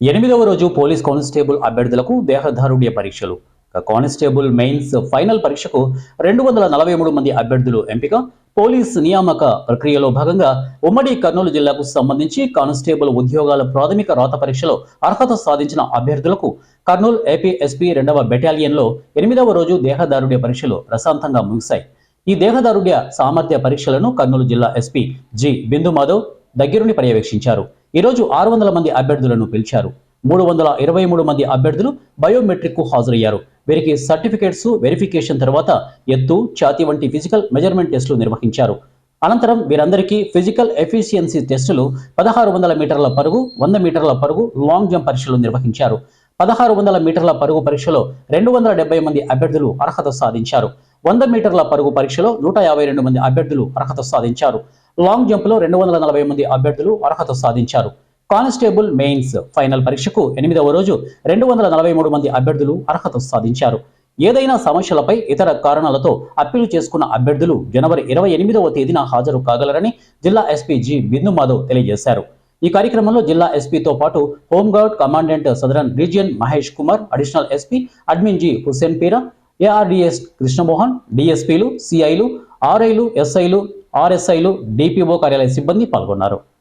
ఎనిమిదవ రోజు police constable అభ్యర్థులకు దేహదారుడ్య పరీక్షలు. కానిస్టేబుల్ మెయిన్స్ ఫైనల్ పరీక్షకు రెండు వందల నలభై మూడు మంది అభ్యర్థులు ఎంపిక. పోలీస్ నియామక ప్రక్రియలో భాగంగా ఉమ్మడి కర్నూలు జిల్లాకు సంబంధించి కానిస్టేబుల్ ఉద్యోగాల ప్రాథమిక రాత పరీక్షలో అర్హత సాధించిన అభ్యర్థులకు కర్నూలు ఏపీఎస్పీ రెండవ బెటాలియన్లో ఎనిమిదవ రోజు దేహదారుడ్య పరీక్షలు ప్రశాంతంగా ముగిశాయి. ఈ దేహదారుడ్య సామర్థ్య పరీక్షలను కర్నూలు జిల్లా ఎస్పీ జి బిందు మాధవ్ దగ్గరుండి పర్యవేక్షించారు. ఈరోజు ఆరు వందల మంది అభ్యర్థులను పిలిచారు. మూడు వందల ఇరవై మూడు మంది అభ్యర్థులు బయోమెట్రిక్కు హాజరయ్యారు. వీరికి సర్టిఫికేట్స్ వెరిఫికేషన్ తర్వాత ఎత్తు ఛాతీ వంటి ఫిజికల్ మెజర్మెంట్ టెస్టులు నిర్వహించారు. అనంతరం వీరందరికీ ఫిజికల్ ఎఫిషియన్సీ టెస్టులు పదహారు వందల మీటర్ల పరుగు వంద మీటర్ల పరుగు లాంగ్ జంప్ పరీక్షలు నిర్వహించారు. పదహారు వందల మీటర్ల పరుగు పరీక్షలో రెండు వందల డెబ్బై మంది అభ్యర్థులు అర్హత సాధించారు. వంద మీటర్ల పరుగు పరీక్షలో నూట యాభై రెండు మంది అభ్యర్థులు అర్హత సాధించారు. లాంగ్ జంప్లో రెండు వందల నలభై మంది అభ్యర్థులు అర్హత సాధించారు. కానిస్టేబుల్ మెయిన్స్ ఫైనల్ పరీక్షకు ఎనిమిదవ రోజు రెండు వందల నలభై మూడు మంది అభ్యర్థులు అర్హత సాధించారు. ఏదైనా సమస్యలపై ఇతర కారణాలతో అప్పీలు చేసుకున్న అభ్యర్థులు జనవరి ఇరవై ఎనిమిదవ తేదీన హాజరు కాగలరని జిల్లా ఎస్పీ జి బిందు మాధవ్ తెలియజేశారు. ఈ కార్యక్రమంలో జిల్లా ఎస్పీతో పాటు home guard commandant southern region Mahesh Kumar additional SP admin G Hussain Peera ARDS Krishnamohan డిఎస్పీలు సిఐలు ఆర్ఐలు ఎస్ఐలు ఆర్ఎస్ఐలు డిపిఓ కార్యాలయ సిబ్బంది పాల్గొన్నారు.